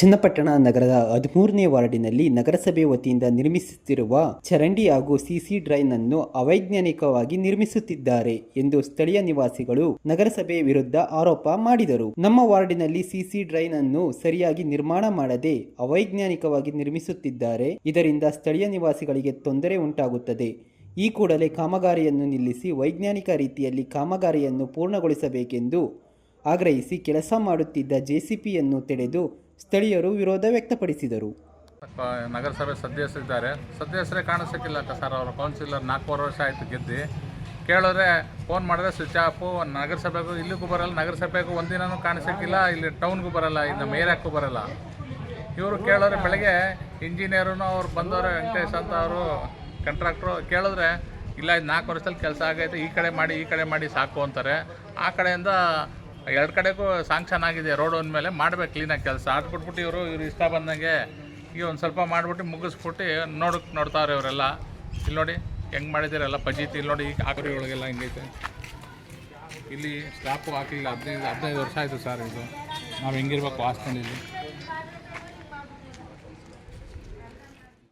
ಚನ್ನಪಟ್ಟಣ ನಗರದ ಹದಿಮೂರನೇ ವಾರ್ಡಿನಲ್ಲಿ ನಗರಸಭೆ ವತಿಯಿಂದ ನಿರ್ಮಿಸುತ್ತಿರುವ ಚರಂಡಿ ಹಾಗೂ ಸಿಸಿ ಡ್ರೈನ್ ಅನ್ನು ಅವೈಜ್ಞಾನಿಕವಾಗಿ ನಿರ್ಮಿಸುತ್ತಿದ್ದಾರೆ ಎಂದು ಸ್ಥಳೀಯ ನಿವಾಸಿಗಳು ನಗರಸಭೆ ವಿರುದ್ಧ ಆರೋಪ ಮಾಡಿದರು. ನಮ್ಮ ವಾರ್ಡಿನಲ್ಲಿ ಸಿಸಿ ಡ್ರೈನ್ ಅನ್ನು ಸರಿಯಾಗಿ ನಿರ್ಮಾಣ ಮಾಡದೆ ಅವೈಜ್ಞಾನಿಕವಾಗಿ ನಿರ್ಮಿಸುತ್ತಿದ್ದಾರೆ. ಇದರಿಂದ ಸ್ಥಳೀಯ ನಿವಾಸಿಗಳಿಗೆ ತೊಂದರೆ ಉಂಟಾಗುತ್ತದೆ. ಈ ಕೂಡಲೇ ಕಾಮಗಾರಿಯನ್ನು ನಿಲ್ಲಿಸಿ ವೈಜ್ಞಾನಿಕ ರೀತಿಯಲ್ಲಿ ಕಾಮಗಾರಿಯನ್ನು ಪೂರ್ಣಗೊಳಿಸಬೇಕೆಂದು ಆಗ್ರಹಿಸಿ ಕೆಲಸ ಮಾಡುತ್ತಿದ್ದ ಜೆಸಿಪಿಯನ್ನು ತಡೆದು ಸ್ಥಳೀಯರು ವಿರೋಧ ವ್ಯಕ್ತಪಡಿಸಿದರು. ನಗರಸಭೆ ಸದಸ್ಯರಿದ್ದಾರೆ ಸದಸ್ಯರೇ ಕಾಣಿಸಕ್ಕಿಲ್ಲ ಸರ್ ಅವರು ಕೌನ್ಸಿಲರ್ ನಾಲ್ಕೂವರೆ ವರ್ಷ ಆಯಿತು ಗೆದ್ದು. ಕೇಳಿದ್ರೆ ಫೋನ್ ಮಾಡಿದ್ರೆ ಸ್ವಿಚ್ ಆಫು, ನಗರಸಭೆಗೂ, ಇಲ್ಲಿಗೂ ಬರಲ್ಲ, ನಗರಸಭೆಗೂ ಒಂದಿನೂ ಕಾಣಿಸಕ್ಕಿಲ್ಲ, ಇಲ್ಲಿ ಟೌನ್ಗೂ ಬರಲ್ಲ, ಇನ್ನು ಮೇರ್ಯಾಕ್ಕೂ ಬರಲ್ಲ. ಇವರು ಕೇಳಿದ್ರೆ ಬೆಳಗ್ಗೆ ಇಂಜಿನಿಯರು ಅವ್ರು ಬಂದವರು, ವೆಂಕಟೇಶ್ ಅಂತ ಅವರು ಕಂಟ್ರಾಕ್ಟ್ರು ಕೇಳಿದ್ರೆ ಇಲ್ಲ, ಇದು ನಾಲ್ಕು ವರ್ಷದಲ್ಲಿ ಕೆಲಸ ಆಗೈತೆ, ಈ ಕಡೆ ಮಾಡಿ, ಈ ಕಡೆ ಮಾಡಿ ಸಾಕು ಅಂತಾರೆ. ಆ ಕಡೆಯಿಂದ ಎರಡು ಕಡೆಗೂ ಸಾಂಕ್ಷನ್ ಆಗಿದೆ, ರೋಡ್ ಮೇಲೆ ಮಾಡ್ಬೇಕು ಕ್ಲೀನಾಗಿ ಕೆಲಸ. ಆಡ್ಬಿಟ್ಬಿಟ್ಟು ಇವರು, ಇವ್ರು ಇಷ್ಟ ಬಂದಂಗೆ ಈಗ ಒಂದು ಸ್ವಲ್ಪ ಮಾಡಿಬಿಟ್ಟು ಮುಗಿಸ್ಬಿಟ್ಟು ನೋಡಕ್ ನೋಡ್ತಾವ್ರೆ ಇವರೆಲ್ಲ. ಇಲ್ಲಿ ನೋಡಿ, ಹೆಂಗೆ ಮಾಡಿದ್ದೀರಲ್ಲ ಪಜೀತಿ ಇಲ್ಲಿ ನೋಡಿ ಈಗ ಆಕರಿ ಒಳಗೆಲ್ಲ ಹಿಂಗೈತೆ. ಇಲ್ಲಿ ಸ್ಟಾಪು ಹಾಕಲಿಲ್ಲ, ಹದಿನೈದು ಹದಿನೈದು ವರ್ಷ ಆಯಿತು ಸರ್ ಇದು. ನಾವು ಹೆಂಗಿರ್ಬೇಕು ಹಾಸ್ಕೊಂಡಿಲ್ಲಿ